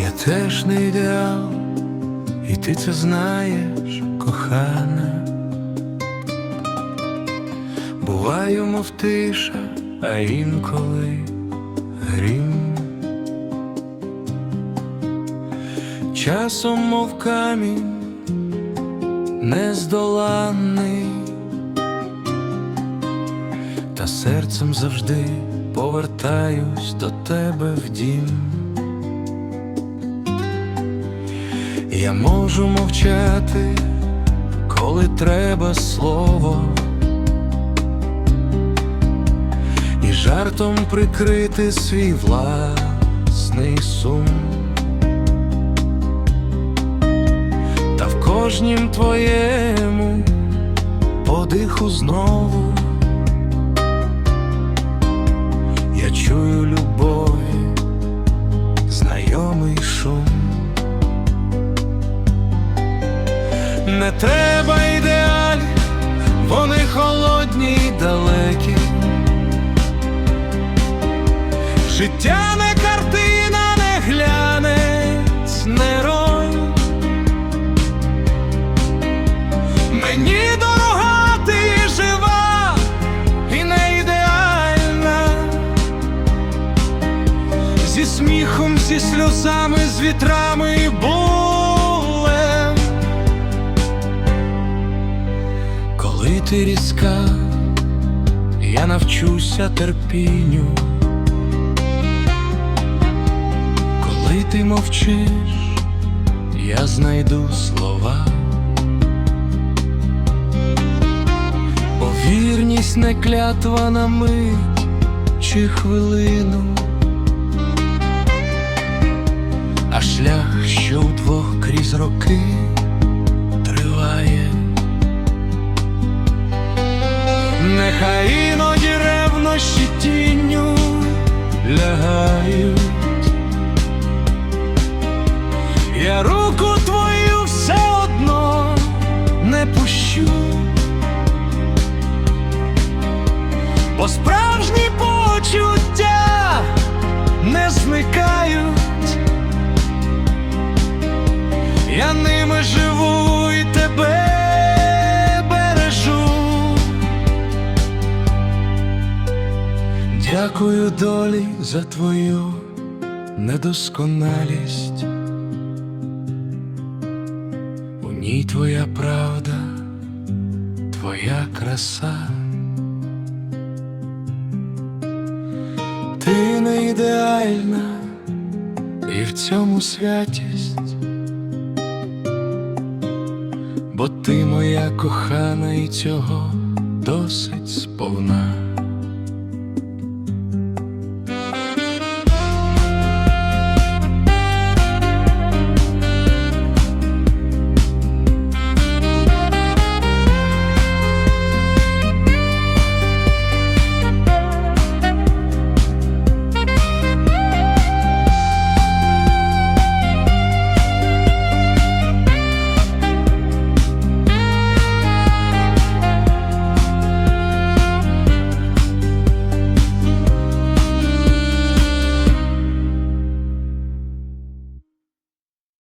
Я теж не ідеал, і ти це знаєш, кохана. Буваю, мов тиша, а інколи грім. Часом, мов камінь, нездоланний, та серцем завжди повертаюсь до тебе в дім. Я можу мовчати, коли треба слово, і жартом прикрити свій власний сум. Та в кожнім твоєму подиху знову Не треба ідеалів, вони холодні й далекі. Життя не картина, не глянець, не роль. Мені дорога, ти жива і не ідеальна. Зі сміхом, зі сльозами, з вітрами і. Коли ти різка, я навчуся терпінню. Коли ти мовчиш, я знайду слова. Повірність не клятва на мить чи хвилину, а шлях, що вдвох крізь роки Нехай іноді ревнощі тінню лягають. Я руку твою все одно не пущу. Бо справжні почуття не зникають. Я ними живу Дякую долі за твою недосконалість. У ній твоя правда, твоя краса. Ти не ідеальна, і в цьому святість, бо ти моя кохана, і цього досить сповна.